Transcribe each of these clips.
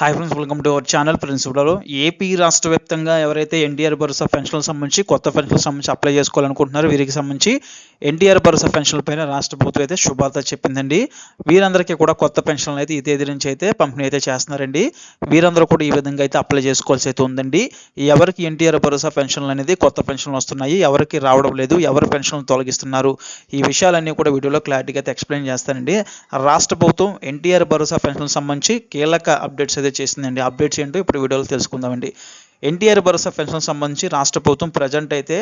Hi friends welcome to our channel principal AP రాష్ట్ర వ్యాప్తంగా ఎవరైతే ఎన్టీఆర్ భరోసా పెన్షన్లకు సంబంధించి కొత్త పెన్షన్లకు సంబంధించి అప్లై చేసుకోవాలనుకుంటున్నారో వీరికి సంబంధించి ఎన్టీఆర్ భరోసా పెన్షన్ల పైన రాష్ట్ర ప్రభుత్వం అయితే శుభార్త చెప్పిందండి. వీరందరికీ కూడా కొత్త పెన్షన్లు అయితే ఈ తేదీ నుంచి అయితే పంపిణీ అయితే చేస్తున్నారండి. వీరందరూ కూడా ఈ విధంగా అయితే అప్లై చేసుకోవాల్సి అయితే ఉందండి. ఎవరికి ఎన్టీఆర్ భరోసా పెన్షన్లు అనేది కొత్త పెన్షన్లు వస్తున్నాయి ఎవరికి రావడం లేదు ఎవరు పెన్షన్లు తొలగిస్తున్నారు ఈ విషయాలన్నీ కూడా వీడియోలో క్లారిటీగా అయితే ఎక్స్ప్లెయిన్ చేస్తానండి. రాష్ట్ర ప్రభుత్వం ఎన్టీఆర్ భరోసా పెన్షన్ సంబంధించి కీలక అప్డేట్స్ అయితే చేసిందండి అప్డేట్స్ ఏంటో ఇప్పుడు వీడియోలో తెలుసుకుందామండి. ఎన్టీఆర్ భరోసా పెన్షన్ సంబంధించి రాష్ట్ర ప్రభుత్వం ప్రజెంట్ అయితే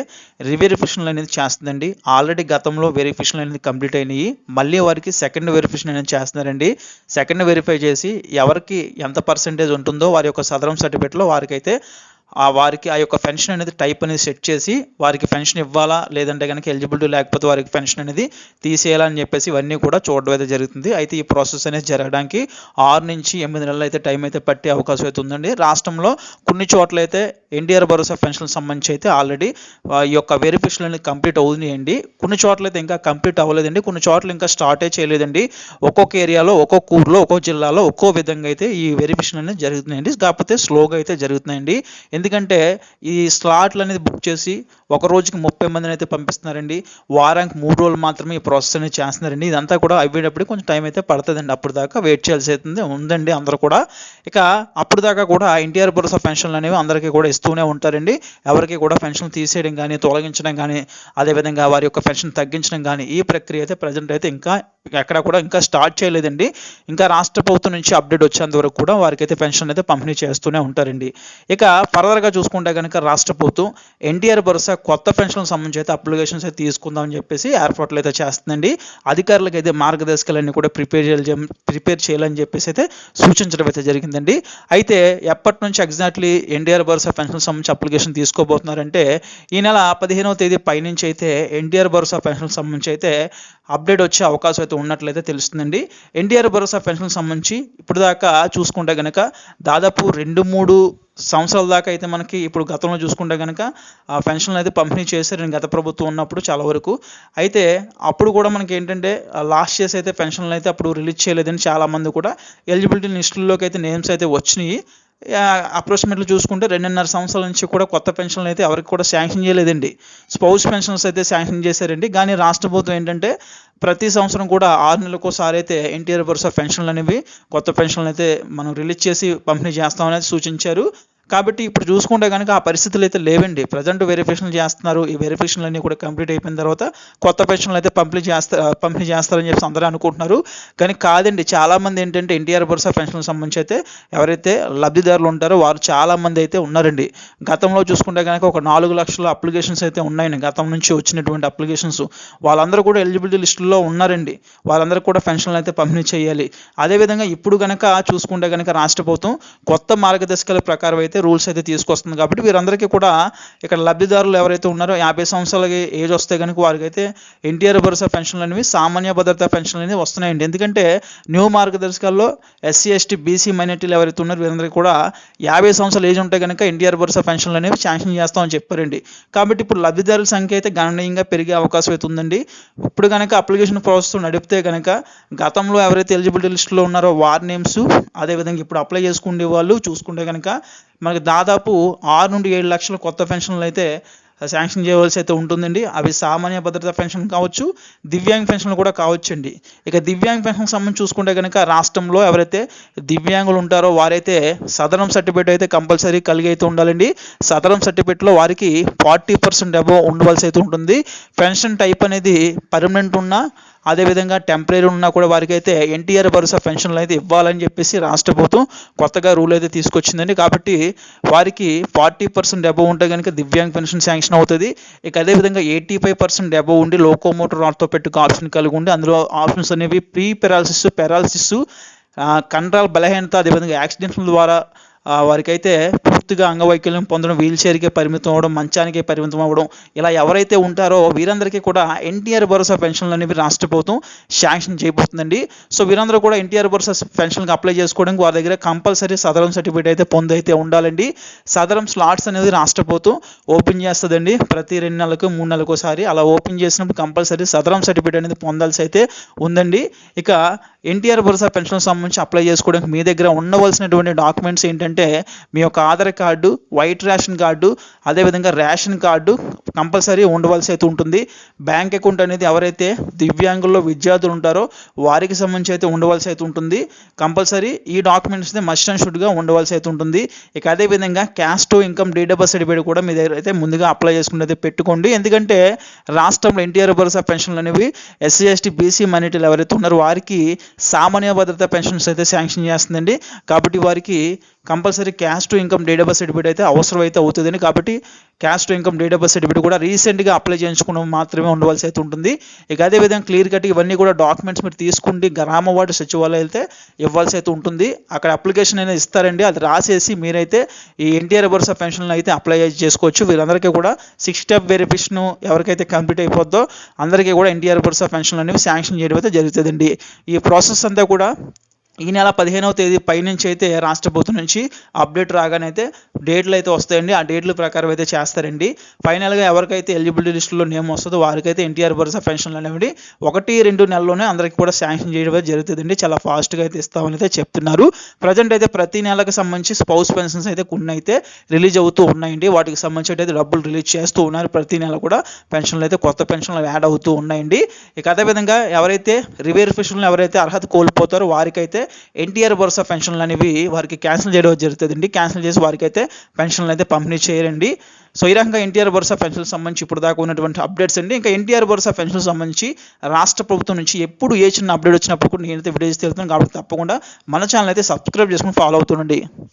రివెరిఫికేషన్ అనేది చేస్తుందండి. ఆల్రెడీ గతంలో వెరిఫికేషన్ అనేది కంప్లీట్ అయినాయి. మళ్ళీ వారికి సెకండ్ వెరిఫికేషన్ అనేది చేస్తున్నారండి. సెకండ్ వెరిఫై చేసి ఎవరికి ఎంత పర్సెంటేజ్ ఉంటుందో వారి యొక్క సదరం సర్టిఫికేట్లో వారికైతే ఆ వారికి ఆ యొక్క పెన్షన్ అనేది టైప్ అనేది సెట్ చేసి వారికి పెన్షన్ ఇవ్వాలా? లేదంటే కనుక ఎలిజిబిలిటీ లేకపోతే వారికి పెన్షన్ అనేది తీసేయాలని చెప్పేసి ఇవన్నీ కూడా చూడడం అయితే జరుగుతుంది. అయితే ఈ ప్రాసెస్ అనేది జరగడానికి ఆరు నుంచి ఎనిమిది నెలలు అయితే టైం అయితే పట్టే అవకాశం అయితే ఉందండి. రాష్ట్రంలో కొన్ని చోట్ల అయితే ఎన్టీఆర్ భరోసా పెన్షన్ సంబంధించి అయితే ఆల్రెడీ ఈ యొక్క వెరిఫికేషన్ అనేది కంప్లీట్ అవుతున్నాయండి కొన్ని చోట్ల అయితే ఇంకా కంప్లీట్ అవ్వలేదండి. కొన్ని చోట్ల ఇంకా స్టార్టే చేయలేదండి. ఒక్కొక్క ఏరియాలో ఒక్కొక్క ఊర్లో ఒక్కొక్క జిల్లాలో ఒక్కో విధంగా అయితే ఈ వెరిఫికేషన్ అనేది జరుగుతున్నాయండి. కాకపోతే స్లోగా అయితే జరుగుతున్నాయండి. ఎందుకంటే ఈ స్లాట్లు అనేది బుక్ చేసి ఒక రోజుకి ముప్పై మందిని అయితే పంపిస్తున్నారండి. వారానికి మూడు రోజులు మాత్రమే ఈ ప్రాసెస్ అనేది చేస్తున్నారండి. ఇదంతా కూడా అయ్యేటప్పుడు కొంచెం టైం అయితే పడుతుందండి. అప్పుడు దాకా వెయిట్ చేయాల్సి అవుతుంది ఉందండి అందరూ కూడా. ఇక అప్పుడు దాకా కూడా ఎన్టీఆర్ భరోసా పెన్షన్లు అనేవి అందరికీ కూడా ఇస్తూనే ఉంటారండి. ఎవరికి కూడా పెన్షన్ తీసేయడం కానీ తొలగించడం కానీ అదేవిధంగా వారి యొక్క పెన్షన్ తగ్గించడం కానీ ఈ ప్రక్రియ అయితే ప్రజెంట్ అయితే ఇంకా ఎక్కడ కూడా ఇంకా స్టార్ట్ చేయలేదండి. ఇంకా రాష్ట్ర ప్రభుత్వం నుంచి అప్డేట్ వచ్చేంత వరకు కూడా వారికి అయితే పెన్షన్ అయితే పంపిణీ చేస్తూనే ఉంటారండి. ఇక ఫర్దర్గా చూసుకుంటే కనుక రాష్ట్ర ప్రభుత్వం ఎన్టీఆర్ భరోసా కొత్త పెన్షన్ సంబంధించి అయితే అప్లికేషన్స్ అయితే తీసుకుందామని చెప్పేసి ఏర్పాట్లు అయితే చేస్తుందండి. అధికారులకు అయితే మార్గదర్శకాలన్నీ కూడా ప్రిపేర్ చేయాలి ప్రిపేర్ చేయాలని చెప్పేసి అయితే సూచించడం అయితే జరిగిందండి. అయితే ఎప్పటి నుంచి ఎగ్జాక్ట్లీ ఎన్టీఆర్ భరోసా పెన్షన్ సంబంధించి అప్లికేషన్ తీసుకోబోతున్నారంటే ఈ నెల పదిహేనవ తేదీ పైనుంచి అయితే ఎన్టీఆర్ భరోసా పెన్షన్ సంబంధించి అయితే అప్డేట్ వచ్చే అవకాశం అయితే ఉన్నట్లయితే తెలుస్తుందండి. ఎన్టీఆర్ భరోసా పెన్షన్ సంబంధించి ఇప్పుడు దాకా చూసుకుంటే కనుక దాదాపు రెండు మూడు సంవత్సరాల దాకా అయితే మనకి ఇప్పుడు గతంలో చూసుకుంటే కనుక ఆ పెన్షన్లు అయితే పంపిణీ చేశారు గత ప్రభుత్వం ఉన్నప్పుడు చాలా వరకు. అయితే అప్పుడు కూడా మనకి ఏంటంటే లాస్ట్ ఇయర్స్ అయితే పెన్షన్లు అయితే అప్పుడు రిలీజ్ చేయలేదని చాలామంది కూడా ఎలిజిబిలిటీ లిస్టుల్లోకి అయితే నేమ్స్ అయితే వచ్చినాయి. అప్రోచ్మెంట్లు చూసుకుంటే రెండున్నర సంవత్సరాల నుంచి కూడా కొత్త పెన్షన్లు అయితే ఎవరికి కూడా శాంక్షన్ చేయలేదండి. స్పౌస్ పెన్షన్స్ అయితే శాంక్షన్ చేశారండి. కానీ రాష్ట్ర ప్రభుత్వం ఏంటంటే ప్రతి సంవత్సరం కూడా ఆరు నెలలకోసారి అయితే ఎన్టీఆర్ భరోసా పెన్షన్లు అనేవి కొత్త పెన్షన్లు అయితే మనం రిలీజ్ చేసి పంపిణీ చేస్తామనేది సూచించారు. కాబట్టి ఇప్పుడు చూసుకుంటే కనుక ఆ పరిస్థితులు అయితే లేవండి. ప్రజెంట్ వెరిఫికేషన్లు చేస్తున్నారు. ఈ వెరిఫికేషన్లు అన్నీ కూడా కంప్లీట్ అయిపోయిన తర్వాత కొత్త పెన్షన్లు అయితే పంపిణీ చేస్తా పంపిణీ చేస్తారని చెప్పి అందరూ అనుకుంటున్నారు. కానీ కాదండి చాలామంది ఏంటంటే ఎన్టీఆర్ భరోసా పెన్షన్ సంబంధించి అయితే ఎవరైతే లబ్ధిదారులు ఉంటారో వారు చాలామంది అయితే ఉన్నారండి. గతంలో చూసుకుంటే కనుక ఒక నాలుగు లక్షల అప్లికేషన్స్ అయితే ఉన్నాయండి. గతం నుంచి వచ్చినటువంటి అప్లికేషన్స్ వాళ్ళందరూ కూడా ఎలిజిబిలిటీ లిస్టులో ఉన్నారండి. వాళ్ళందరూ కూడా పెన్షన్లు అయితే పంపిణీ చేయాలి. అదేవిధంగా ఇప్పుడు కనుక చూసుకుంటే కనుక రాష్ట్ర ప్రభుత్వం కొత్త మార్గదర్శకాల ప్రకారం అయితే రూల్స్ అయితే తీసుకొస్తుంది కాబట్టి వీరందరికీ కూడా ఇక్కడ లబ్ధిదారులు ఎవరైతే ఉన్నారో యాభై సంవత్సరాలకి ఏజ్ వస్తే కనుక వారికి అయితే ఎన్టీఆర్ భరోసా పెన్షన్లు అనేవి సామాన్య భద్రతా పెన్షన్లు అనేవి వస్తున్నాయండి. ఎందుకంటే న్యూ మార్గదర్శకాల్లో ఎస్సీ ఎస్టీ బీసీ మైనార్టీలు ఎవరైతే ఉన్నారో వీరందరికీ కూడా యాభై సంవత్సరాలు ఏజ్ ఉంటే కనుక ఎన్టీఆర్ భరోసా పెన్షన్లు అనేవి శాంక్షన్ చేస్తామని చెప్పారండి. కాబట్టి ఇప్పుడు లబ్ధిదారుల సంఖ్య అయితే గణనీయంగా పెరిగే అవకాశం అయితే ఉందండి. ఇప్పుడు కనుక అప్లికేషన్ ప్రాసెస్ నడిపితే కనుక గతంలో ఎవరైతే ఎలిజిబిలిటీ లిస్టులో ఉన్నారో వారి నేమ్స్ అదేవిధంగా ఇప్పుడు అప్లై చేసుకునే వాళ్ళు చూసుకుంటే కనుక మనకి దాదాపు ఆరు నుండి ఏడు లక్షల కొత్త పెన్షన్లు అయితే శాంక్షన్ చేయవలసి అయితే ఉంటుందండి. అవి సామాన్య భద్రత పెన్షన్ కావచ్చు దివ్యాంగ్ పెన్షన్లు కూడా కావచ్చండి. ఇక దివ్యాంగ్ పెన్షన్ సంబంధించి చూసుకుంటే కనుక రాష్ట్రంలో ఎవరైతే దివ్యాంగులు ఉంటారో వారైతే సదరం సర్టిఫికేట్ అయితే కంపల్సరీ కలిగి అయితే ఉండాలండి. సదరం సర్టిఫికేట్లో వారికి ఫార్టీ పర్సెంట్ అబో ఉండవలసి అయితే ఉంటుంది. పెన్షన్ టైప్ అనేది పర్మనెంట్ ఉన్నా అదేవిధంగా టెంపరీ ఉన్నా కూడా వారికి అయితే ఎన్టీఆర్ భరోసా పెన్షన్లు అయితే ఇవ్వాలని చెప్పేసి రాష్ట్ర ప్రభుత్వం కొత్తగా రూల్ అయితే తీసుకొచ్చిందండి. కాబట్టి వారికి ఫార్టీ పర్సెంట్ అబవ్ ఉంటే కనుక దివ్యాంగ్ పెన్షన్ శాంక్షన్ అవుతుంది. ఇక అదేవిధంగా ఎయిటీ ఫైవ్ పర్సెంట్ అబవ్ ఉండి లోకోమోటర్ ఆర్థోపెట్టిక్ ఆప్షన్ కలిగి ఉండి అందులో ఆప్షన్స్ అనేవి ప్రీ పెరాలసిస్ పెరాలసిస్ కండరాల బలహీనత అదేవిధంగా యాక్సిడెంట్ల ద్వారా వారికైతే పూర్తిగా అంగవైకల్యం పొందడం వీల్ చైర్కే పరిమితం అవ్వడం మంచానికే పరిమితం అవ్వడం ఇలా ఎవరైతే ఉంటారో వీరందరికీ కూడా ఎన్టీఆర్ భరోసా పెన్షన్లు అనేవి రాష్ట్ర ప్రభుత్వం శాంక్షన్ చేయబోతుందండి. సో వీరందరూ కూడా ఎన్టీఆర్ భరోసా పెన్షన్కి అప్లై చేసుకోవడానికి వారి దగ్గర కంపల్సరీ సదరం సర్టిఫికేట్ అయితే పొందైతే ఉండాలండి. సదరం స్లాట్స్ అనేది రాష్ట్ర ప్రభుత్వం ఓపెన్ చేస్తుందండి. ప్రతి రెండు నెలలకు మూడు నెలలకు ఒకసారి అలా ఓపెన్ చేసినప్పుడు కంపల్సరీ సదరం సర్టిఫికేట్ అనేది పొందాల్సి అయితే ఉందండి. ఇక ఎన్టీఆర్ భరోసా పెన్షన్ సంబంధించి అప్లై చేసుకోవడానికి మీ దగ్గర ఉండవలసినటువంటి డాక్యుమెంట్స్ ఏంటంటే మీ యొక్క Aadhaar card white ration card అదేవిధంగా రేషన్ కార్డు కంపల్సరీ ఉండవలసి అయితే ఉంటుంది. బ్యాంక్ అకౌంట్ అనేది ఎవరైతే దివ్యాంగుల్లో విద్యార్థులు ఉంటారో వారికి సంబంధించి అయితే ఉండవలసి అయితే ఉంటుంది. కంపల్సరీ ఈ డాక్యుమెంట్స్ మస్ట్ అండ్ షుడ్గా ఉండవలసి అయితే ఉంటుంది. ఇక అదేవిధంగా క్యాస్ట్ ఇన్కమ్ డేట్ సర్టిఫికేట్ కూడా మీ దగ్గర అయితే ముందుగా అప్లై చేసుకుంటే అయితే పెట్టుకోండి. ఎందుకంటే రాష్ట్రంలో ఎన్టీఆర్ భరోసా పెన్షన్లు అనేవి ఎస్సీ ఎస్టీ బీసీ మైనార్టీలు ఎవరైతే ఉన్నారో వారికి సామాన్య భద్రత పెన్షన్స్ అయితే శాంక్షన్ చేస్తుందండి. కాబట్టి వారికి compulsory caste income date certificate అయితే అవసరం అయితే అవుతుందని కాబట్టి caste income date of birth certificate కూడా రీసెంట్గా అప్లై చేయించుకోవడం మాత్రమే ఉండవలసి అయితే ఉంటుంది. ఇక అదేవిధంగా క్లియర్ కట్ ఇవన్నీ కూడా డాక్యుమెంట్స్ మీరు తీసుకుంటే గ్రామ వార్డు సచివాలయం అయితే ఇవ్వాల్సి అయితే ఉంటుంది. అక్కడ అప్లికేషన్ అనేది ఇస్తారండి. అది రాసేసి మీరైతే ఈ ఎన్టీఆర్ భరోసా పెన్షన్లు అయితే అప్లై చేసుకోవచ్చు. వీరందరికీ కూడా సిక్స్ స్టెప్ వెరిఫికేషన్ ఎవరికైతే కంప్లీట్ అయిపోద్దో అందరికీ కూడా ఎన్టీఆర్ భరోసా పెన్షన్లు అనేవి శాంక్షన్ చేయడం అయితే జరుగుతుందండి. ఈ ప్రాసెస్ అంతా కూడా ఈ నెల పదిహేనవ తేదీ పైనుంచి అయితే రాష్ట్ర ప్రభుత్వం నుంచి అప్డేట్ రాగానే అయితే డేట్లు అయితే వస్తాయండి. ఆ డేట్ల ప్రకారం అయితే చేస్తారండి. ఫైనల్గా ఎవరికైతే ఎలిజిబిలిటీ లిస్టులో నేమ్ వస్తుందో వారికైతే ఎన్టీఆర్ భరోసా పెన్షన్లు అనేవి ఒకటి రెండు నెలల్లోనే అందరికీ కూడా శాంక్షన్ చేయడం అయితే జరుగుతుందండి. చాలా ఫాస్ట్గా అయితే ఇస్తామని అయితే చెప్తున్నారు. ప్రజెంట్ అయితే ప్రతి నెలకు సంబంధించి స్పౌస్ పెన్షన్స్ అయితే కొన్ని అయితే రిలీజ్ అవుతూ ఉన్నాయండి. వాటికి సంబంధించి అయితే డబ్బులు రిలీజ్ చేస్తూ ఉన్నారు. ప్రతి నెల కూడా పెన్షన్లు అయితే కొత్త పెన్షన్లు యాడ్ అవుతూ ఉన్నాయండి. ఇక అదేవిధంగా ఎవరైతే రివేరిఫికేషన్లు ఎవరైతే అర్హత కోల్పోతారో వారికైతే ఎన్టీఆర్ భరోసా పెన్షన్లు అనేవి వారికి క్యాన్సిల్ చేయడం జరుగుతుందండి. క్యాన్సిల్ చేసి వారికి అయితే పెన్షన్లు అయితే పంపిణీ చేయరండి సో ఈ రకంగా ఎన్టీఆర్ భరోసా పెన్షన్ సంబంధించి ఇప్పుడు దాకా ఉన్నటువంటి అప్డేట్స్ అండి. ఇంకా ఎన్టీఆర్ భరోసా పెన్షన్ సంబంధించి రాష్ట్ర ప్రభుత్వం నుంచి ఎప్పుడు ఏ చిన్న అప్డేట్ వచ్చినప్పుడు కూడా నేనైతే వీడియోస్ తెలుతున్నాను కాబట్టి తప్పకుండా మన ఛానల్ అయితే సబ్స్క్రైబ్ చేసుకుని ఫాలో అవుతుండండి.